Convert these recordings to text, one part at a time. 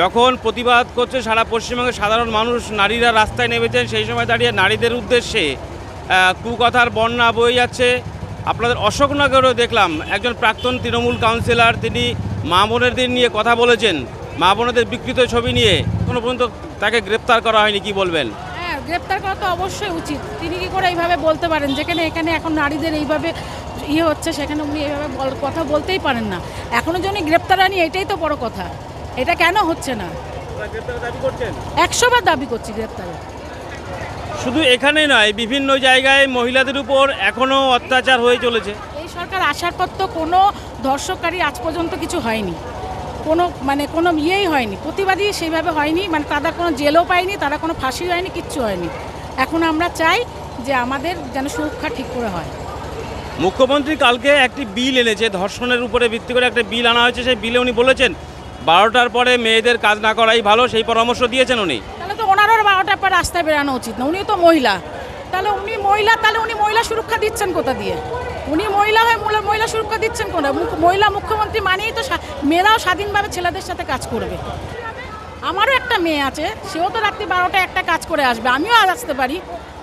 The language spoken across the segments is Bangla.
যখন প্রতিবাদ করছে সারা পশ্চিমবঙ্গের সাধারণ মানুষ, নারীরা রাস্তায় নেমেছেন, সেই সময় দাঁড়িয়ে নারীদের উদ্দেশ্যে কুকথার বন্যা বয়ে যাচ্ছে। আপনাদের অশোকনগরেও দেখলাম, একজন প্রাক্তন তৃণমূল কাউন্সিলর, তিনি মা বোনেদের নিয়ে কথা বলেছেন। মা বোনেদের বিকৃত ছবি নিয়ে কোনো পর্যন্ত তাকে গ্রেপ্তার করা হয়নি, কি বলবেন? হ্যাঁ গ্রেপ্তার করা তো অবশ্যই উচিত। তিনি কি করে এইভাবে বলতে পারেন যেখানে এখানে, এখন নারীদের এইভাবে ইয়ে হচ্ছে, সেখানে উনি এইভাবে কথা বলতেই পারেন না। এখনও যে উনি গ্রেপ্তার আনি এটাই তো বড় কথা। এটা কেন হচ্ছে না? একশোবার দাবি করছি গ্রেপ্তারে। শুধু এখানে নয় বিভিন্ন জায়গায় মহিলাদের উপর এখনও অত্যাচার হয়ে চলেছে। এই সরকার আসার পর তো কোনো ধর্ষককারী আজ পর্যন্ত কিছু হয়নি। কোনো মানে কোনো ইয়েই হয়নি। প্রতিবাদী সেইভাবে হয়নি মানে তারা কোনো জেলও পায়নি তারা কোনো ফাঁসি হয়নি কিচ্ছু হয়নি। এখন আমরা চাই যে আমাদের যেন সুরক্ষা ঠিক করে হয়। মুখ্যমন্ত্রী কালকে একটি বিল এনেছে ধর্ষণের উপরে ভিত্তি করে একটা বিল আনা হয়েছে সেই বিলে উনি বলেছেন বারোটার পরে মেয়েদের কাজ না করাই ভালো, সেই পরামর্শ দিয়েছেন উনি। তাহলে তো ওনারও বারোটার পর রাস্তায় বেরানো উচিত না, উনি তো মহিলা। তাহলে উনি মহিলা, তাহলে উনি মহিলা সুরক্ষা দিচ্ছেন কোথা দিয়ে? উনি মহিলা হয়ে মহিলা সুরক্ষা দিচ্ছেন কোথা মুখ- মহিলা মুখ্যমন্ত্রী মানেই তো মেয়েরাও স্বাধীনভাবে ছেলেদের সাথে কাজ করবে। আমারও একটা মেয়ে আছে, সেও তো রাত্রি বারোটা একটা কাজ করে আসবে, আমিও আসতে পারি।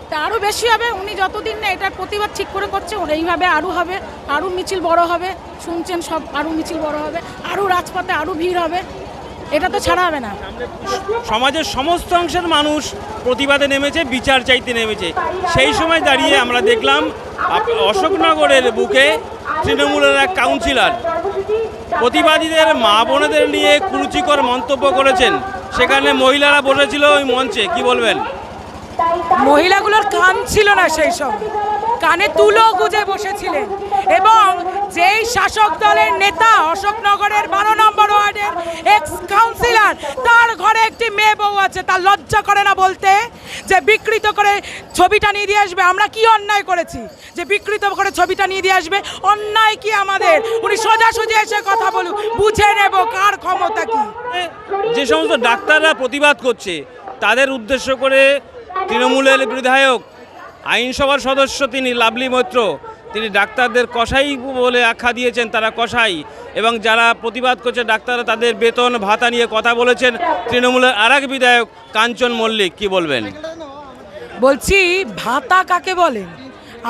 তা আরও বেশি হবে। উনি যতদিন না এটার প্রতিবাদ ঠিক করে করছে, ওর এইভাবে আরও হবে, আরও মিছিল বড় হবে। শুনছেন সব, আরও মিছিল বড় হবে, আরও রাজপথে আরও ভিড় হবে। এটা তো ছাড়া হবে না। সমাজের সমস্ত অংশের মানুষ প্রতিবাদে নেমেছে, বিচার চাইতে নেমেছে। সেই সময় দাঁড়িয়ে আমরা দেখলাম অশোকনগরের বুকে তৃণমূলের এক কাউন্সিলর প্রতিবাদীদের মা বোনেদের নিয়ে কুরুচিকর মন্তব্য করেছেন। সেখানে মহিলারা বসেছিল ওই মঞ্চে, কি বলবেন? মহিলাগুলোর কান ছিল না সেই সব। কানে তুলো গুজে বসেছিলেন। এবং যেই শাসক দলের নেতা অশোকনগরের বারো নম্বর ওয়ার্ডের এক্স কাউন্সিলর তার ঘরে একটি মেয়ে বউ আছে, তার লজ্জা করে না বলতে? যে বিকৃত করে ছবিটা নিয়ে দিয়ে আসবে, আমরা কি অন্যায় করেছি? যে বিকৃত করে ছবিটা নিয়ে দিয়ে আসবে, অন্যায় কি আমাদের? উনি সোজাসুজি এসে কথা বলুক, বুঝে নেব কার ক্ষমতা কি। যে সমস্ত ডাক্তাররা প্রতিবাদ করছে, তাদের উদ্দেশ্য করে তৃণমূলের বিধায়ক, আইনসভার সদস্য তিনি লাভলি মৈত্র। তিনি ডাক্তারদের কষাই বলে আখ্যা দিয়েছেন, তারা কষাই এবং যারা প্রতিবাদ করছে ডাক্তাররা তাদের বেতন, ভাতা নিয়ে কথা বলেছেন তৃণমূলের আর বিধায়ক কাঞ্চন মল্লিক। কি বলবেন? বলছি, ভাতা কাকে বলেন?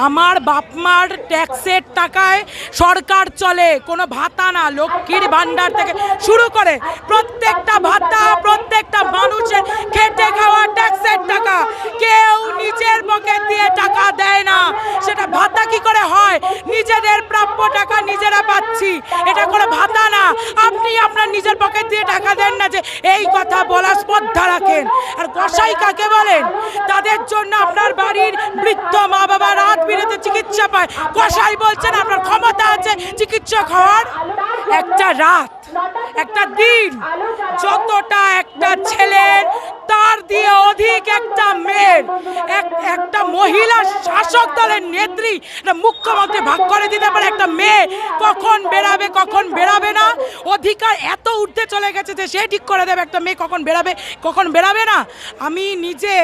আমার বাপমার ট্যাক্সের টাকায় সরকার চলে, কোনো ভাতা না, লক্ষ্মীর ভাণ্ডার থেকে শুরু করে প্রত্যেকটা ভাতা, প্রত্যেকটা মানুষের খেটে খাওয়া ট্যাক্সের টাকা। কি করে হয়? নিজেদের প্রাপ্য টাকা নিজেরা পাচ্ছি। এটা কোনো ভাতা না। আপনি আপনার নিজের পকেট দিয়ে টাকা দেন না যে এই কথা বলার স্পর্ধা রাখেন। আর কসাই কাকে বলেন? তাদের জন্য আপনার বাড়ির বৃদ্ধ মা বাবা রাত বিরেতে চিকিৎসা পায়। গোসাই বলছেন, আপনার ক্ষমতা আছে চিকিৎসক হওয়ার? একটা রাত। একটা দিন যতটা একটা ছেলের তার দিয়ে অধিক একটা মেয়ের একটা মহিলা শাসক দলের নেত্রী মুখ্যমন্ত্রী ভাগ করে দিতে পারে একটা মেয়ে, কখন বেরাবে কখন বেরাবে না? অধিকার এত উঠতে চলে গেছে যে সে ঠিক করে দেবে, একটা মেয়ে কখন বেরাবে কখন বেরাবে না? আমি নিজে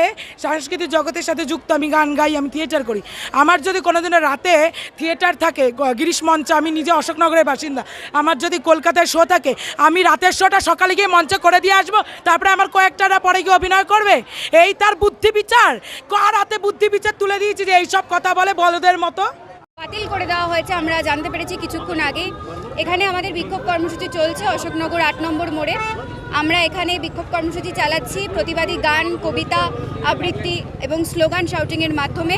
সাংস্কৃতিক জগতের সাথে যুক্ত, আমি গান গাই, আমি থিয়েটার করি। আমার যদি কোনোদিনও রাতে থিয়েটার থাকে গিরিশ মঞ্চে, আমি নিজে অশোকনগরের বাসিন্দা। আমার যদি কলকাতায় শো থাকে আমি রাতের শোটা সকালে গিয়ে মঞ্চে করে দিয়ে আসব, তারপরে আমার কয়েকটারা পরে গিয়ে অভিনয় করবে। এই তার বুদ্ধি বিচার। কার হাতে বুদ্ধি বিচার তুলে দিয়েছি যে এইসব কথা বলে বলদের মতো? বাতিল করে দেওয়া হয়েছে, আমরা জানতে পেরেছি কিছুক্ষণ আগেই। এখানে আমাদের বিক্ষোভ কর্মসূচি চলছে অশোকনগর আট নম্বর মোড়ে। আমরা এখানে বিক্ষোভ কর্মসূচি চালাচ্ছি, প্রতিবাদী গান, কবিতা, আবৃত্তি এবং স্লোগান শাউটিংয়ের মাধ্যমে।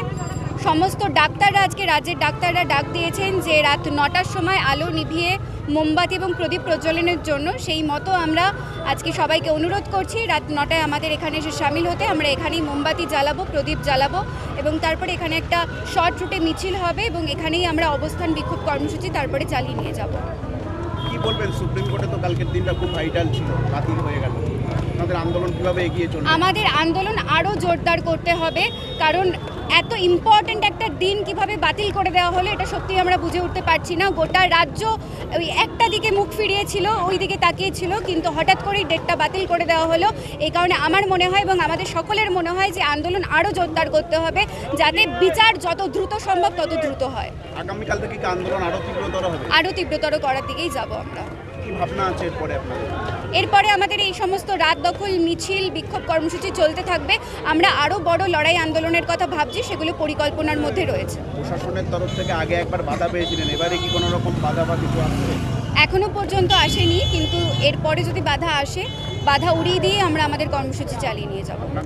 সমস্ত ডাক্তাররা আজকে রাজ্যের ডাক্তাররা ডাক দিয়েছেন যে রাত নটার সময় আলো নিভিয়ে মোমবাতি এবং প্রদীপ প্রজ্বলনের জন্য। সেই মতো আমরা আজকে সবাইকে অনুরোধ করছি রাত নটায় আমাদের এখানে এসে সামিল হতে। আমরা এখানেই মোমবাতি জ্বালাবো প্রদীপ জ্বালাবো এবং তারপরে এখানে একটা শর্ট রুটে মিছিল হবে এবং এখানেই আমরা অবস্থান বিক্ষোভ কর্মসূচি তারপরে চালিয়ে নিয়ে যাব। কি বলবেন? সুপ্রিম কোর্টে তো কালকের দিনটা খুব ভাইটাল ছিল বাতিল হয়ে গেল। আপনাদের আন্দোলন কীভাবে এগিয়ে চলবে? আমাদের আন্দোলন আরও জোরদার করতে হবে কারণ এত ইম্পর্ট্যান্ট একটা দিন কীভাবে বাতিল করে দেওয়া হলো এটা সত্যি আমরা বুঝে উঠতে পারছি না। গোটা রাজ্য ওই একটা দিকে মুখ ফিরিয়েছিল ওই দিকে তাকিয়েছিল কিন্তু হঠাৎ করেই ডেটটা বাতিল করে দেওয়া হলো। এই কারণে আমার মনে হয় এবং আমাদের সকলের মনে হয় যে আন্দোলন আরও জোরদার করতে হবে যাতে বিচার যত দ্রুত সম্ভব তত দ্রুত হয়। আগামীকাল থেকে আন্দোলন আরও তীব্রতর হবে? আরও তীব্রতর করার দিকেই যাব আমরা। কি ভাবনা আছে এরপরে আপনাদের? এরপরে আমাদের এই সমস্ত রাত দখল মিছিল বিক্ষোভ কর্মসূচি চলতে থাকবে। আমরা আরও বড় লড়াই আন্দোলনের কথা ভাবছি সেগুলো পরিকল্পনার মধ্যে রয়েছে। প্রশাসনের তরফ থেকে আগে একবার বাধা পেয়েছিলেন এবারে কি কোনো রকম বাধা বা কিছু আসছে এখনও পর্যন্ত আসেনি কিন্তু এরপরে যদি বাধা আসে বাধা উড়িয়ে দিয়ে আমরা আমাদের কর্মসূচি চালিয়ে নিয়ে যাব।